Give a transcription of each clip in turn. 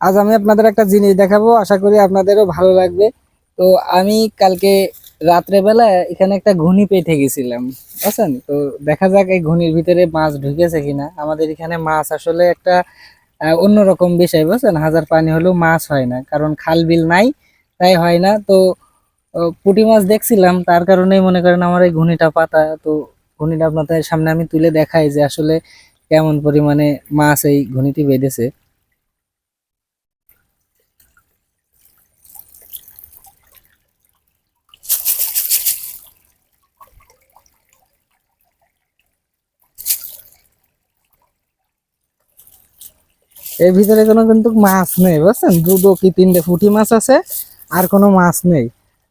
আজ আমি আপনাদের একটা জিনিস দেখাবো, আশা করি আপনাদেরও ভালো লাগবে। তো আমি কালকে রাত্রেবেলা এখানে একটা ঘুনি পেয়ে গেছিলাম, বুঝছেন? তো দেখা যাক এই ঘুনির ভিতরে মাছ ঢুকেছে কিনা। আমাদের এখানে মাছ আসলে একটা অন্যরকম বিষয়, বুঝছেন? হাজার পানি হলেও মাছ হয় না, কারণ খাল বিল নাই, তাই হয় না। তো পুঁটি মাছ দেখছিলাম, তার কারণেই মনে করেন আমার এই ঘুনিটা পাতা। তো ঘুনিটা আপনাদের সামনে আমি তুলে দেখাই যে আসলে কেমন পরিমাণে মাছ এই ঘুনিটি বেঁধেছে। এর ভিতরে কোনো কিন্তু মাছ নেই, বুঝছেন? দুটো কি তিনটে পুঁটি মাছ আছে, আর কোনো মাছ নেই।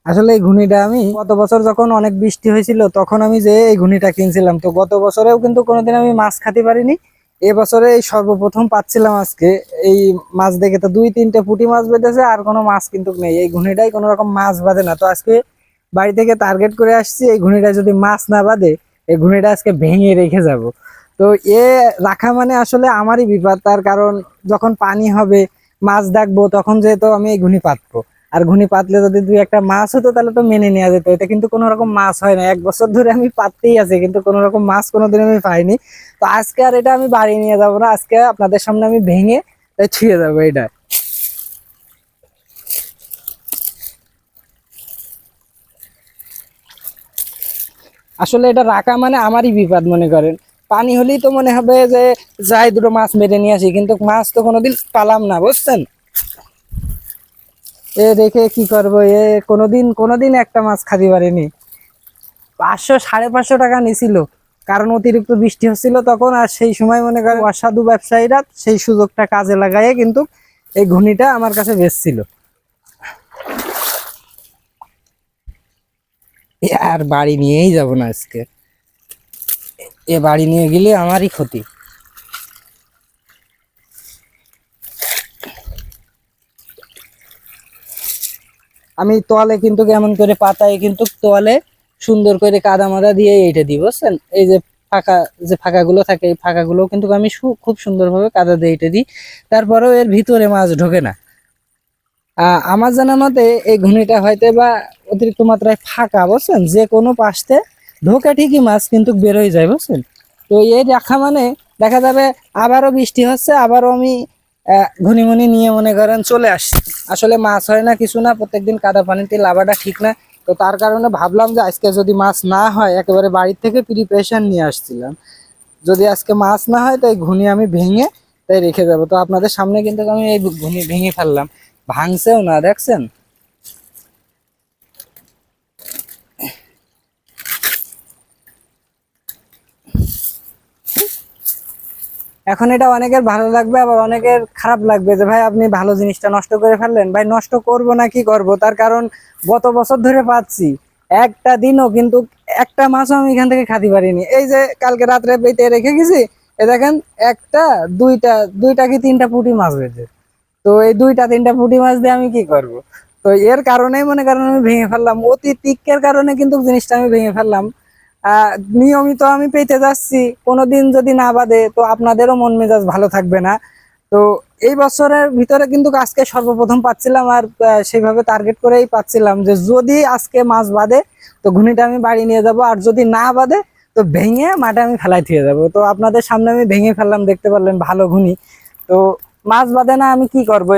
আসলে এই ঘুনিটা আমি গত বছর যখন অনেক বৃষ্টি হয়েছিল, তখন আমি যে এই ঘুনিটা কিনছিলাম। তো গত বছরেও কিন্তু কোনোদিন আমি মাছ খাতে পারিনি। এবছরে এই সর্বপ্রথম পাচ্ছিলাম আজকে। এই মাছ দেখে তো দুই তিনটে পুঁটি মাছ বেঁধেছে, আর কোনো মাছ কিন্তু নেই। এই ঘুনিটাই কোনো রকম মাছ বাঁধে না। তো আজকে বাড়ি থেকে টার্গেট করে আসছি, এই ঘুনিটা যদি মাছ না বাঁধে, এই ঘুনিটা আজকে ভেঙে রেখে যাব। তো এ রাখা মানে আসলে আমারই বিপদ। তার কারণ যখন পানি হবে, মাছ ডাকবো, তখন যেহেতু আমি ঘুনি পাতবো আর ঘুনি পাতলে যদি দুই একটা মাছ হতো, তাহলে তো মেনে নেওয়া যেত। এটা কিন্তু কোনো রকম মাছ হয় না। এক বছর ধরে আমি পাততেই আছি, কিন্তু কোনো রকম মাছ কোনোদিন আমি পাইনি। তো আজকে আর এটা আমি বাড়ি নিয়ে যাব না। আজকে আপনাদের সামনে আমি ভেঙে ছুঁয়ে যাব এটা। আসলে এটা রাখা মানে আমারই বিপদ, মনে করেন। পানি হলেই তো মনে হবে যে যাই দুটো মাছ মেরে নিয়ে আসি, কিন্তু মাছ তো কোনোদিন পালাম না, বুঝছেন? এ দেখে কি করব, এ কোনোদিন কোনোদিন একটা মাছ খাতে পারিনি। পাঁচশো, সাড়ে পাঁচশো টাকা নিছিল, কারণ অতিরিক্ত বৃষ্টি হচ্ছিল তখন, আর সেই সময় মনে করেন অসাধু ব্যবসায়ীরা সেই সুযোগটা কাজে লাগাইয়ে কিন্তু এই ঘুনিটা আমার কাছে বেচছিল। আর বাড়ি নিয়েই যাব না আজকে। এ বাড়ি নিয়ে গেলে আমারই ক্ষতি। আমি তোয়ালে কিন্তু কেমন করে পাতায় কিন্তু তোয়ালে সুন্দর করে কাদা মাদা দিয়ে এইটা দিই বুঝছেন? এই যে ফাঁকা, যে ফাঁকাগুলো থাকে, এই ফাঁকাগুলো কিন্তু আমি খুব সুন্দরভাবে কাদা দিয়ে এইটা দিই। তারপরেও এর ভিতরে মাছ ঢোকে না। আমার জানা মতে এই ঘুনিটা হয়তো বা অতিরিক্ত মাত্রায় ফাঁকা, বুঝছেন? যে কোনো পাশতে ঢোকে ঠিকই মাছ কিন্তু বেরোয় যায় বুঝছেন? তো এই রাখা মানে দেখা যাবে আবারও বৃষ্টি হচ্ছে আবারও আমি আহ, ঘুনিমুনি নিয়ে মনে করেন চলে আসছি। আসলে মাছ হয় না কিছু না প্রত্যেকদিন কাদা পানিতে লাভাটা ঠিক না। তো তার কারণে ভাবলাম যে আজকে যদি মাছ না হয় একেবারে বাড়ির থেকে প্রিপারেশন নিয়ে আসছিলাম। যদি আজকে মাছ না হয় তাই ঘুনি আমি ভেঙে তাই রেখে যাব। তো আপনাদের সামনে কিন্তু আমি এই ঘুনি ভেঙে ফেললাম। ভাঙছেও না দেখছেন? এখন এটা অনেকের ভালো লাগবে, আবার অনেকের খারাপ লাগবে যে, ভাই, আপনি ভালো জিনিসটা নষ্ট করে ফেললেন। ভাই, নষ্ট করব না, কি করব? তার কারণ গত বছর ধরে পাচ্ছি। একটা দিনও কিন্তু একটা মাছও আমি এখান থেকে খাতে পারিনি। এই যে কালকে রাত্রে পেতে রেখে গেছি, এ দেখেন একটা, দুইটা দুইটা কি তিনটা পুঁটি মাছ বেঁধে। তো এই দুইটা, তিনটা পুঁটি মাছ দিয়ে আমি কি করব? তো এর কারণেই মনে করেন আমি ভেঙে ফেললাম। অতি তিক্কের কারণে কিন্তু জিনিসটা আমি ভেঙে ফেললাম। নিয়মিত আমি পেতে যাচ্ছি। কোনোদিন যদি না বাদে, তো আপনাদেরও মন মেজাজ ভালো থাকবে না। তো এই বছরের ভিতরে কিন্তু আজকে সর্বপ্রথম পাচ্ছিলাম আর সেইভাবে টার্গেট করেই পাচ্ছিলাম যে যদি আজকে মাছ বাদে, তো ঘুনিটা আমি বাড়ি নিয়ে যাব। আর যদি না বাদে, তো ভেঙে মাঠে আমি ফেলাই দিয়ে যাব। তো আপনাদের সামনে আমি ভেঙে ফেললাম, দেখতে পারলেন ভালো ঘুনি। তো মাছ বাদে না আমি কি করব?